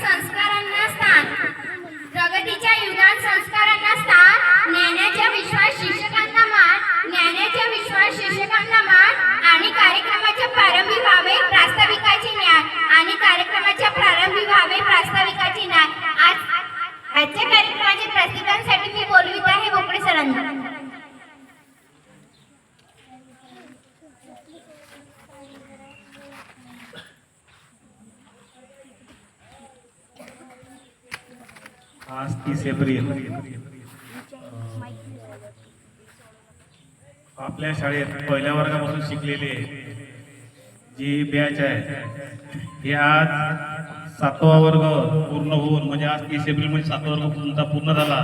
संस्कारांना स्थान. प्रगतीच्या युगात संस्कार आज तीस एप्रिल. आपल्या शाळेत पहिल्या वर्गापासून शिकलेले जी बॅच आहे हे आज सातवा वर्ग पूर्ण होऊन म्हणजे आज तीस एप्रिल म्हणजे सातवा वर्ग तुमचा पूर्ण झाला.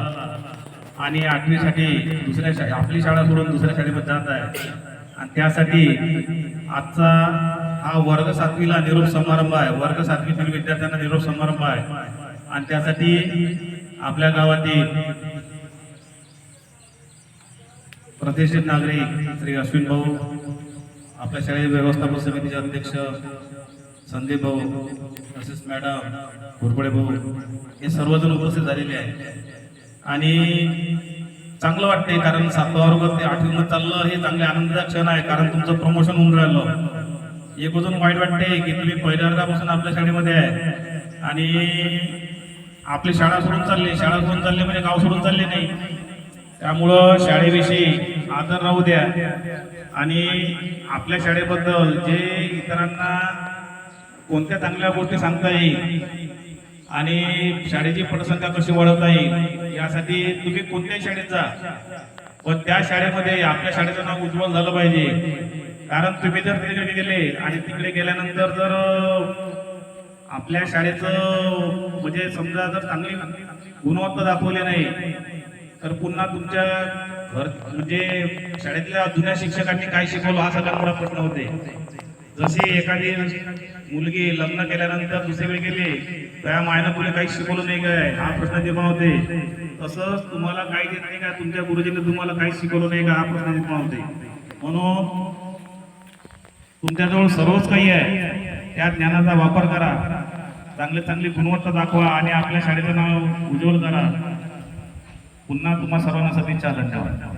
आणि आठवीसाठी दुसऱ्या शा आपली शाळा सोडून दुसऱ्या शाळेमध्ये जात आहे. आणि त्यासाठी आजचा हा वर्ग सातवीला निरोप समारंभ आहे. वर्ग सातवीतील विद्यार्थ्यांना निरोप समारंभ आहे. आणि त्यासाठी आपल्या गावातील प्रतिष्ठित नागरिक श्री अश्विन भाऊ आपल्या शाळेचे व्यवस्थापन समितीचे अध्यक्ष संदीप भाऊ तसेच मॅडम घोरपडे भाऊ हे सर्वजण उपस्थित झालेले आहेत. आणि चांगलं वाटते कारण सातवा वर्ग ते आठवीमध्ये चाललं हे चांगले आनंदाचा क्षण आहे कारण तुमचं प्रमोशन होऊन राहिलं. एक अजून वाईट वाटते की तुम्ही पहिल्या वर्गापासून आपल्या शाळेमध्ये आहे. आणि आपली शाळा सोडून चालली शाळा सोडून चालली म्हणजे गाव सोडून चालले नाही. त्यामुळं शाळेविषयी आदर राहू द्या. आणि आपल्या शाळेबद्दल जे इतरांना कोणत्या चांगल्या गोष्टी सांगता येईल आणि शाळेची पटसंख्या कशी वाढवता येईल यासाठी तुम्ही कोणत्याही शाळेत जा. पण त्या शाळेमध्ये आपल्या शाळेचं नाव उज्ज्वल झालं पाहिजे. कारण तुम्ही जर तिकडे गेले आणि तिकडे गेल्यानंतर जर आपल्या शाळेचं म्हणजे समजा जर चांगली गुणवत्ता दाखवली नाही तर पुन्हा तुमच्या घर म्हणजे शाळेतल्या जुन्या शिक्षकांनी काय शिकवलं हा सगळ्यात मोठा प्रश्न होते. जशी एखादी मुलगी लग्न केल्यानंतर दुसरीकडे गेली त्या मायनं पुढे काही शिकवलं नाही काय? हा प्रश्न निर्माण होते. तसंच तुम्हाला काही देत नाही का? तुमच्या गुरुजींनी तुम्हाला काही शिकवलं नाही का? हा प्रश्न निर्माण होते. म्हणून तुमच्याजवळ सर्वच काही आहे. त्या ज्ञानाचा वापर करा. चांगली चांगली गुणवत्ता दाखवा आणि आपल्या शाळेचं नाव उज्ज्वल करा. पुन्हा तुम्हा सर्वांना सदिच्छा धन्यवाद.